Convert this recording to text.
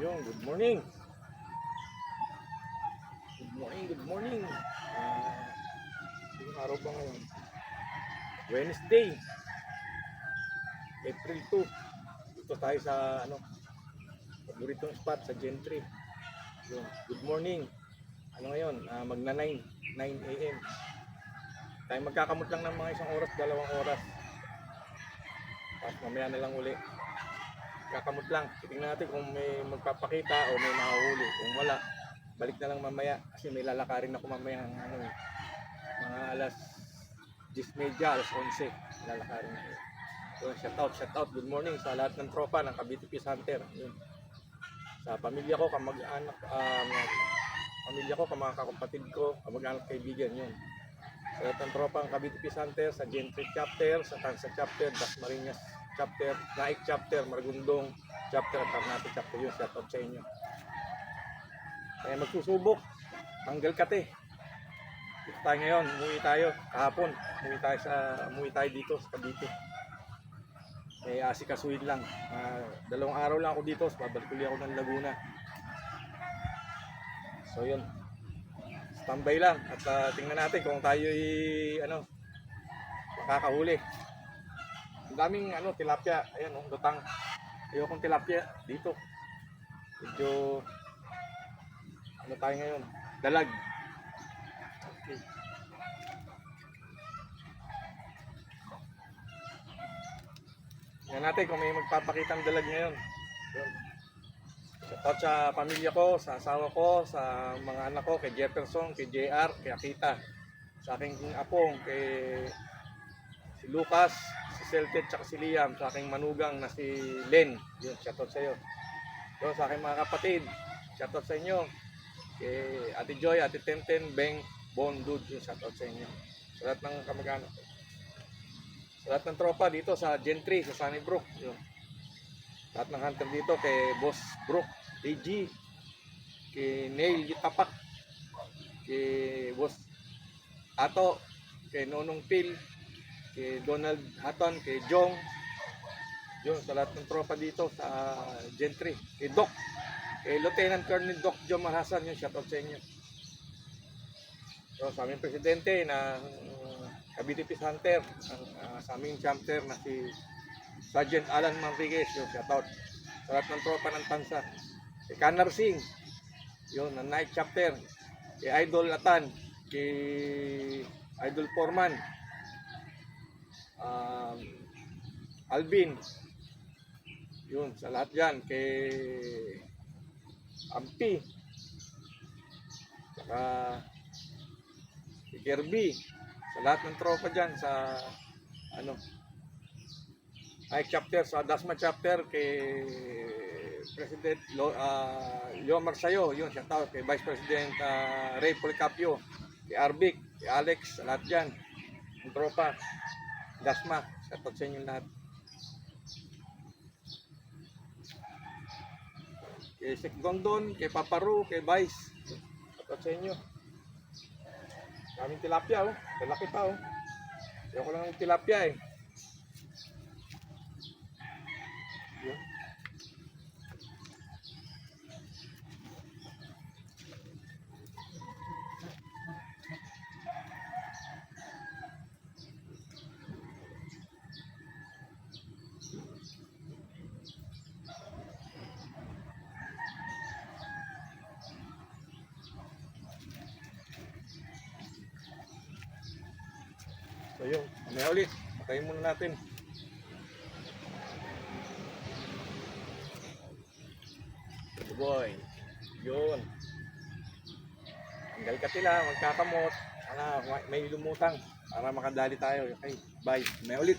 Yung, good morning. Good morning, good morning. Yung araw ba ngayon? Wednesday. April 2. Dito tayo sa ano, paboritong spot sa Gentry. Yung, good morning. Ano ngayon? Ah, magna 9, 9 a.m. Tayo magkakamot lang ng mga isang oras, dalawang oras. Tapos mamaya na lang uli kakamot lang. Tingnan natin kung may magpapakita o may nakahuli. Kung wala, balik na lang mamaya. Kasi may lalakarin ako mamaya ng ano, eh, mga alas 10.30, alas 11. Lalakarin ako. So, shout out, shout out. Good morning sa lahat ng tropa ng Cavite Peace Hunter. Yun. Sa pamilya ko, kamag-anak, um, pamilya ko, mga kapatid ko, kamag-anak kaibigan yun. Sa lahat ng tropa ng Cavite Peace Hunter, sa Gentry Chapter, sa Tansa Chapter, Dasmariñas chapter, Naik chapter, Maragundong chapter, at Ternate chapter yun. Shout out sa inyo. Kaya magsusubok, tanggal kate. Dito tayo ngayon, umuwi tayo. Kahapon, umuwi tayo sa umuwi tayo dito sa Cavite. May asikasuhin lang. Ah, dalawang araw lang ako dito, babalik uli ako ng Laguna. So yun. Standby lang at ah, tingnan natin kung tayo ano makakahuli. Daming ano, tilapia. Ayan, oh, lutang. Ayokong tilapia dito. Medyo ano tayo ngayon? Dalag. Okay. Tingnan natin kung may magpapakitang dalag ngayon. Yun. Shoutout sa pamilya ko, sa asawa ko, sa mga anak ko, kay Jefferson, kay JR, kay Akita. Sa aking apong, kay si Lucas, Celted, tsaka si Liam, sa aking manugang na si Len. Yun, shoutout sa iyo. Yun, sa aking mga kapatid, shoutout sa inyo. Kay Ate Joy, Ate Tenten, Beng, Bon, Dude, yun, shoutout sa inyo. Sa lahat ng kamag-anak. Sa lahat ng tropa dito sa Gentry, sa Sunnybrook. Yun. Lahat ng hunter dito kay Boss Brook, AG, kay Neil Tapak, kay Boss Ato, kay Nonong Phil, kay Donald Hatton, kay Jong, yun, sa lahat ng tropa dito sa Gentry, kay Doc, kay Lieutenant Colonel Doc John Mahasan, yun, shoutout sa inyo. So, sa aming presidente na uh, Cavite Peace Hunter, ang, uh, sa aming chapter na si Sergeant Alan Manriquez, yun, shoutout. Sa lahat ng tropa ng Tansa. Kay Kanar Singh, yun, ang night chapter. Kay Idol Atan, kay Idol Foreman, um, Alvin, yun, sa lahat dyan, kay Ampi, saka kay Kirby, sa lahat ng tropa dyan, sa ano, ay chapter, sa Dasma chapter, kay President uh, Leomar Sayo, yun, shout out, kay Vice President uh, Ray Policapio, kay Arbic, kay Alex, sa lahat dyan, ng tropa, Dasma, shout out sa inyo lahat. Kay Sek Gondon, kay Paparu, kay Vice, shout out sa inyo. Kaming tilapia, oh. Malaki pa, oh. Ayoko lang ng tilapia, eh. Yun. So yun, mamaya ulit. Patayin muna natin. Good boy. Yun. Tanggal ka tila, magkakamot. Sana may lumutang para makadali tayo. Okay, bye. May ulit.